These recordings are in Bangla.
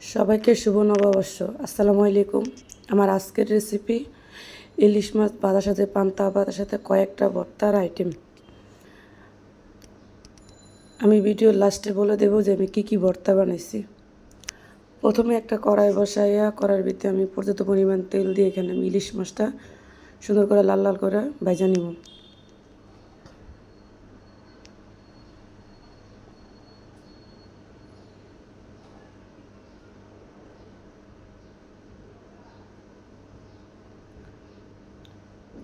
সবাইকে শুভ নববর্ষ। আসসালামু আলাইকুম। আমার আজকের রেসিপি ইলিশ মাছ বাদার সাথে, পান্তা বাদার সাথে কয়েকটা ভর্তার আইটেম আমি ভিডিওর লাস্টে বলে দেব যে আমি কী কী ভর্তা বানাইছি। প্রথমে একটা কড়াই বসাইয়া, কড়াইয়ের ভিতরে আমি পর্যাপ্ত পরিমাণ তেল দিয়ে এখানে আমি ইলিশ মাছটা সুন্দর করে লাল লাল করে ভাজা নিব।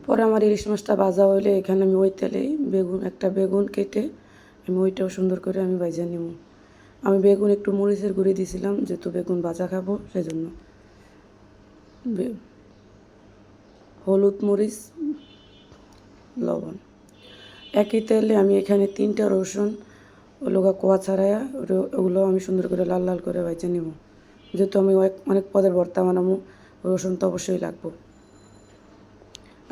পরে আমার ইলিশ মাছটা ভাজা হইলে এখানে আমি ওই তেলেই বেগুন, একটা বেগুন কেটে আমি ওইটাও সুন্দর করে আমি ভাজা নিব আমি বেগুন একটু মরিচের গুঁড়ি দিয়েছিলাম যেহেতু বেগুন ভাজা খাব, সেজন্য। হলুদ মরিচ, লবণ। একই তেলে আমি এখানে তিনটা রসুন ওগুলো কোয়া ছাড়াইয়া ওগুলো আমি সুন্দর করে লাল লাল করে ভাজা নিব যেহেতু আমি অনেক অনেক পদের ভর্তা বানাবো রসুন তো অবশ্যই লাগবো।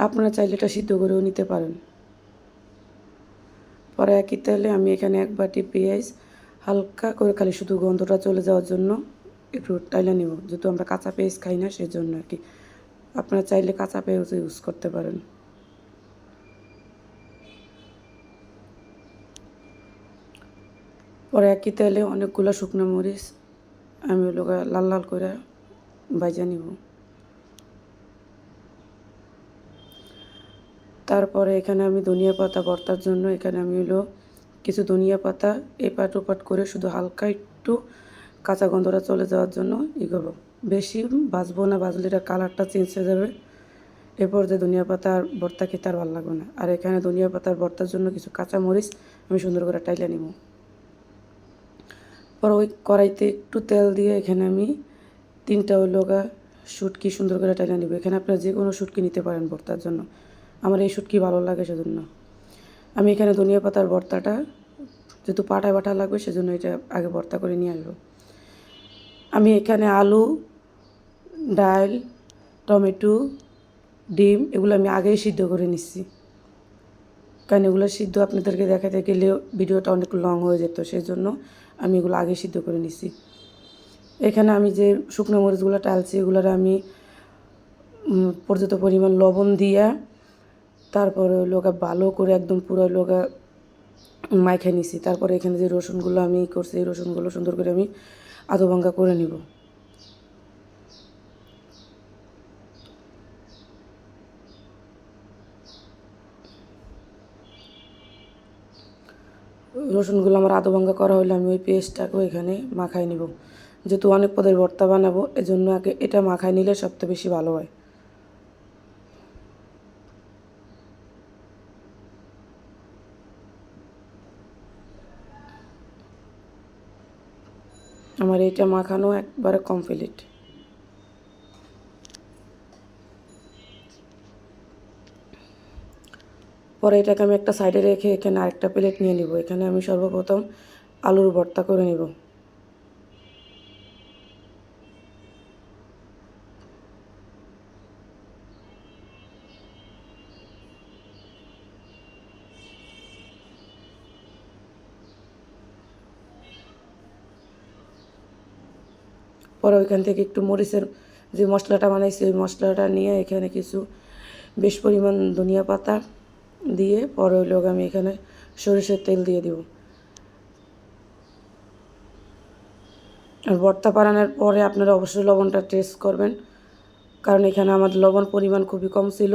আপনারা চাইলে এটা সিদ্ধ করেও নিতে পারেন। পরে একই তেলে আমি এখানে এক বাটি পেঁয়াজ হালকা করে খালি শুধু গন্ধটা চলে যাওয়ার জন্য একটু টাইলা নিব। যেহেতু আমরা কাঁচা পেঁয়াজ খাই না সেই জন্য আর কি। আপনারা চাইলে কাঁচা পেঁয়াজ ইউজ করতে পারেন। পরে একই তেলে অনেকগুলো শুকনো মরিচ আমি ওগুলো লাল লাল করে ভাজা নিব। তারপরে এখানে আমি ধনিয়া পাতা ভর্তার জন্য এখানে আমি হলো কিছু ধনিয়া পাতা এপাট ওপাট করে শুধু হালকা একটু কাঁচা গন্ধটা চলে যাওয়ার জন্য ই করব। বেশি ভাজবো না, ভাজলে এটা কালারটা চেঞ্জ হয়ে যাবে। এরপর যে ধনিয়া পাতার ভর্তা খেতে আর ভালো লাগবে না। আর এখানে ধনিয়া পাতার ভর্তার জন্য কিছু কাঁচা মরিচ আমি সুন্দর করে টাইলে নিব। পর ওই কড়াইতে একটু তেল দিয়ে এখানে আমি তিনটা লোগা শুটকি সুন্দর করে টাইলে নিব। এখানে আপনারা যে কোনো শুটকি নিতে পারেন ভর্তার জন্য। আমার এই শুটকি ভালো লাগে সেজন্য। আমি এখানে ধনিয়া পাতার ভর্তাটা যেহেতু পাটায় বাটা লাগবে সেজন্য এটা আগে ভর্তা করে নিয়ে আসব। আমি এখানে আলু, ডাল, টমেটো, ডিম এগুলো আমি আগেই সিদ্ধ করে নিচ্ছি কারণ এগুলো সিদ্ধ আপনাদেরকে দেখাতে গেলে ভিডিওটা অনেক লং হয়ে যেত সেই জন্য আমি এগুলো আগে সিদ্ধ করে নিচ্ছি এখানে আমি যে শুকনো মরিচগুলো টালছি এগুলোর আমি পর্যাপ্ত পরিমাণ লবণ দিয়া তারপরে লোকা ভালো করে একদম পুরো লোকা মাইখে নিছি। তারপরে এখানে যে রসুনগুলো আমি করছি, এই রসুনগুলো সুন্দর করে আমি আধো ভাঙ্গা করে নিব। রসুনগুলো আমার আধো ভাঙ্গা করা হলে আমি ওই পেস্টটাকেও এখানে মাখাই নিব। যেহেতু অনেক পদের ভর্তা বানাবো, এজন্য আগে এটা মাখায় নিলে সবথেকে বেশি ভালো হয়। আমার এটা মাখানো একবারে কমপ্লিট পরে এটাকে আমি একটা সাইডে রেখে এখানে আরেকটা প্লেট নিয়ে নিব। এখানে আমি সর্বপ্রথম আলুর ভর্তা করে নিব। পরে ওইখান থেকে একটু মরিচের যে মশলাটা বানাইছি, ওই মশলাটা নিয়ে এখানে কিছু বেশ পরিমাণ ধনিয়া পাতা দিয়ে পরে হইল আমি এখানে সরিষার তেল দিয়ে দিব। আর ভর্তা বানানোর পরে আপনারা অবশ্যই লবণটা টেস্ট করবেন, কারণ এখানে আমার লবণ পরিমাণ খুবই কম ছিল,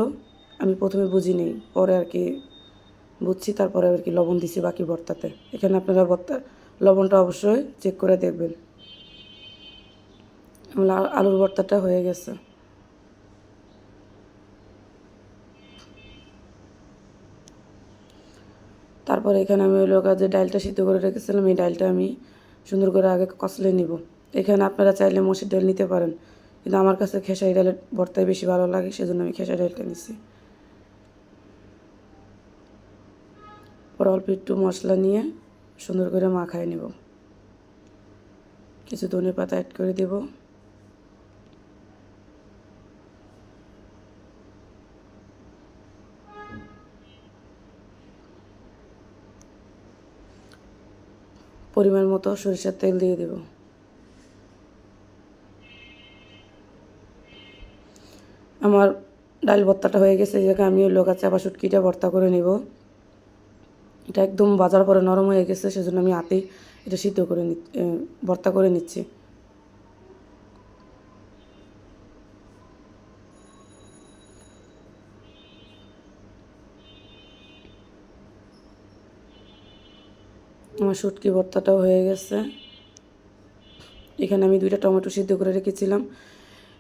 আমি প্রথমে বুঝিনি, পরে আর কি বুঝছি, তারপরে আর কি লবণ দিছি বাকি ভর্তাতে। এখানে আপনারা ভর্তা, লবণটা অবশ্যই চেক করে দেখবেন। আলুর ভর্তাটা হয়ে গেছে। তারপর এখানে আমি ওই লোকা যে ডালটা সিদ্ধ করে রেখেছিলাম, এই ডালটা আমি সুন্দর করে আগে কষলে নিব। এখানে আপনারা চাইলে মসুর ডাল নিতে পারেন, কিন্তু আমার কাছে খেসারি ডালের ভর্তাই বেশি ভালো লাগে, সেজন্য আমি খেসারি ডালটা নিছি। পর অল্প একটু মশলা নিয়ে সুন্দর করে মাখায় নেব। কিছু ধনে পাতা অ্যাড করে দেবো। পরিমাণ মতো সরিষার তেল দিয়ে দেব। আমার ডাল ভর্তাটা হয়ে গেছে যে আমি ওই চাপা আছে, আবার ভর্তা করে নেব। এটা একদম বাজার পরে নরম হয়ে গেছে, সেজন্য আমি হাতে এটা সিদ্ধ করে ভর্তা করে নিচ্ছি। আমার শুটকি ভর্তাটাও হয়ে গেছে। এখানে আমি দুইটা টমেটো সিদ্ধ করে রেখেছিলাম।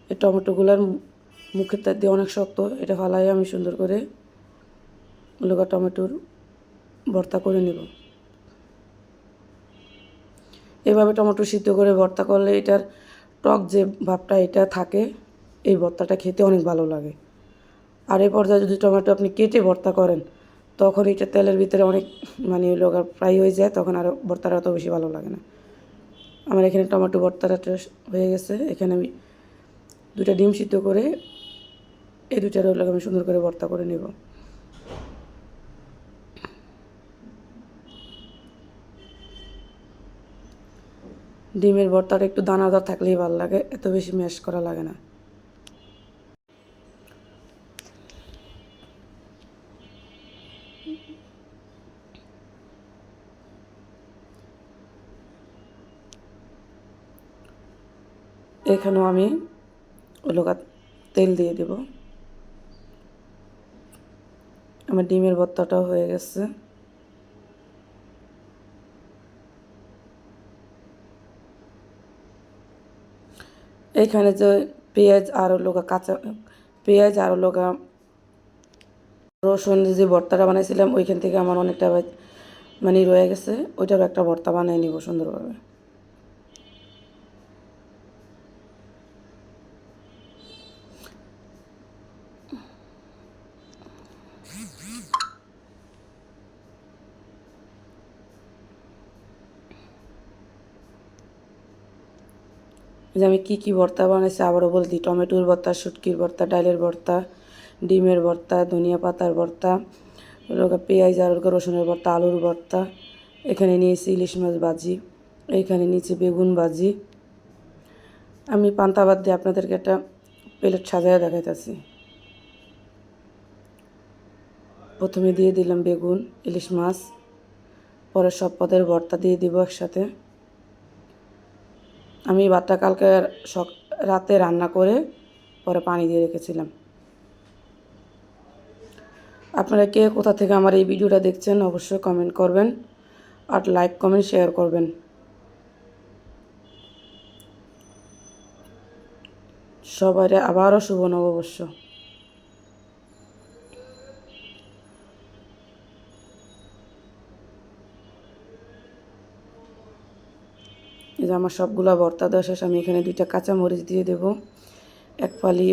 এই টমেটোগুলোর মুখের তার দিয়ে অনেক শক্ত, এটা ফালাই আমি সুন্দর করে লোকা টমেটোর ভর্তা করে নেব। এভাবে টমেটো সিদ্ধ করে ভর্তা করলে এটার টক যে ভাবটা এটা থাকে, এই ভর্তাটা খেতে অনেক ভালো লাগে। আর এই পর্যায়ে যদি টমেটো আপনি কেটে ভর্তা করেন তখন এটা তেলের ভিতরে অনেক মানে লোকার ফ্রাই হয়ে যায়, তখন আরও ভর্তাটা অত বেশি ভালো লাগে না। আমার এখানে টমেটো ভর্তাটা হয়ে গেছে, এখানে আমি দুটা ডিম সিদ্ধ করে এই দুটার হলো আমি সুন্দর করে ভর্তা করে নেব। ডিমের ভর্তাটা একটু দানাদার থাকলেই ভালো লাগে, এত বেশি ম্যাশ করা লাগে না। এখানেও আমি ওলোকা তেল দিয়ে দেব। আমার ডিমের ভর্তাটাও হয়ে গেছে। এইখানে যে পেঁয়াজ আর লোকা কাঁচা পেঁয়াজ আর লোকা রসুন যে ভর্তাটা বানাইছিলাম, ওইখান থেকে আমার অনেকটা মানে রয়ে গেছে। ওইটারও একটা ভর্তা বানিয়ে নিব সুন্দরভাবে। যে আমি কী কী ভর্তা বানাইছি, আবারও বলে দিই টমেটোর ভর্তা, শুটকির ভর্তা ডালের ভর্তা, ডিমের ভর্তা, ধনিয়া পাতার ভর্তা পেঁয়াজ আর রসুনের ভর্তা, আলুর ভর্তা, এখানে নিয়েছি ইলিশ মাছ ভাজি এইখানে নিয়েছি বেগুন ভাজি। আমি পান্তা বাদ দিয়ে আপনাদেরকে একটা প্লেট সাজায় দেখাইতেছি। প্রথমে দিয়ে দিলাম বেগুন, ইলিশ মাছ, পরে সব পদের ভর্তা দিয়ে দিব একসাথে। আমি ভাতটা কালকে সক রাতে রান্না করে পরে পানি দিয়ে রেখেছিলাম। আপনারা কে কোথা থেকে আমার এই ভিডিওটা দেখছেন অবশ্যই কমেন্ট করবেন আর লাইক কমেন্ট শেয়ার করবেন। সবাই আবারও শুভ নববর্ষ। আমার সবগুলো ভর্তা দেওয়া শেষ, আমি এখানে দুইটা কাঁচামরিচ দিয়ে দেব, এক ফালি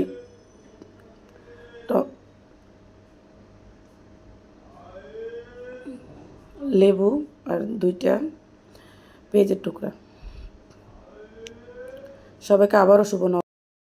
লেবু আর দুইটা পেঁয়াজের টুকরা। সবাইকে আবারও শুভ